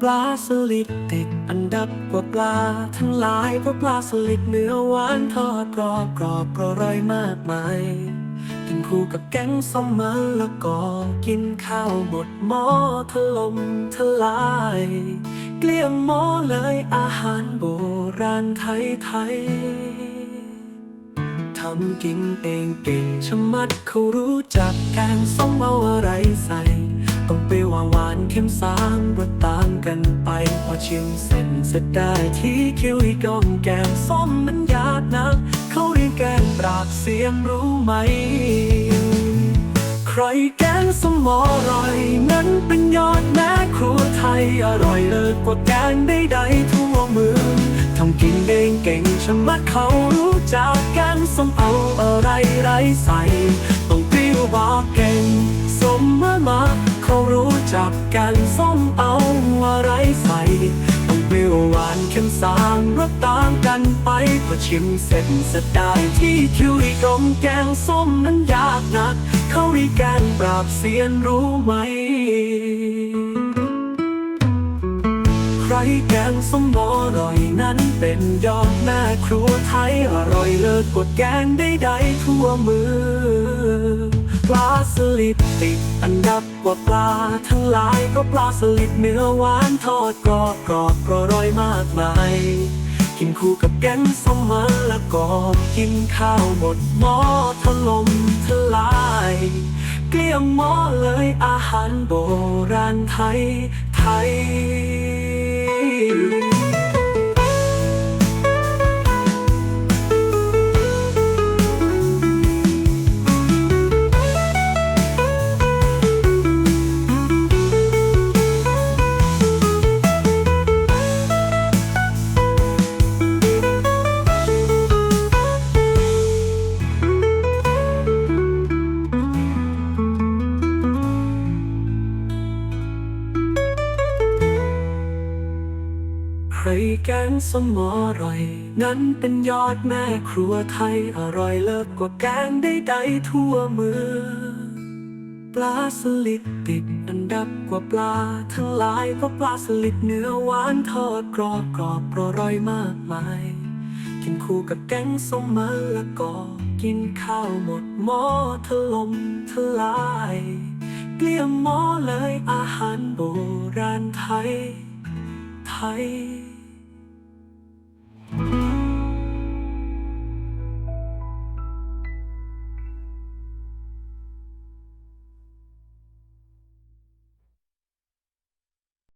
ปลาสลิดติดอันดับกว่าปลา ทั้งหลายเพราะปลาสลิดเนื้อหวานทอดกรอบกรอบอร่อยมากมายกินคู่กับแกงส้มมะละกอกินข้าวหมดหม้อถล่มทลาย เกลี้ยงหม้อเลยอาหารโบราณไทยไทยทำกินเองเก่งชะมัดเขารู้จักแกงส้มเอาอะไรใส่ ต้องไปหวานหวานเค็มสามรสต่างกันไป พอชิมเสร็จเสร็จได้ที่คิวอีกองแกงส้มมันยากนัก เขาเรียกแกงปรากเสียงรู้ไหม ใครแกงสมอร่อยนั้นเป็นยอดแม่ครัวไทย อร่อยเลิศกว่าแกงใดๆทั่วเมืองทำกินเองเก่งชะมัดเขารู้จักแกงส้มเอาอะไรไรใส่ต้องเปรี้ยวบอกเก่งสมมามา เขารู้จักแกงส้มเอาอะไรใส่ต้องเปรี้ยวหวานเค็มสามรสต่างกันไปพอชิมเสร็จสร็จได้ที่คิวอีกองแกงส้มนั้นยากนัก เขารีแกงปราบเซียนรู้ไหม ใครแกงส้มอร่อยนั้นเป็นยอดแม่ครัวไทยอร่อยเลิศกว่าแกงใดๆทั่วเมือง ปลาสลิดติดอันดับกว่าปลาทั้งหลายก็ปลาสลิดเนื้อหวานทอดกรอบกรอบอร่อยมากมายกินคู่กับแกงส้มมะละกอกินข้าวหมดหม้อถล่มทลายเกลี้ยงหม้อเลยอาหารโบราณไทยไทย ใครแกงส้มอร่อย นั้นเป็นยอดแม่ครัวไทยอร่อยเลิศกว่าแกงใดๆทั่วเมืองปลาสลิดติดอันดับกว่าปลาทั้งหลายเพราะปลาสลิดเนื้อหวานทอดกรอบกรอบอร่อยมากมาย กินคู่กับแกงส้มมะละกอกินข้าวหมดหม้อถล่มทลายเกลี้ยงหม้อเลยอาหารโบราณไทย ไทย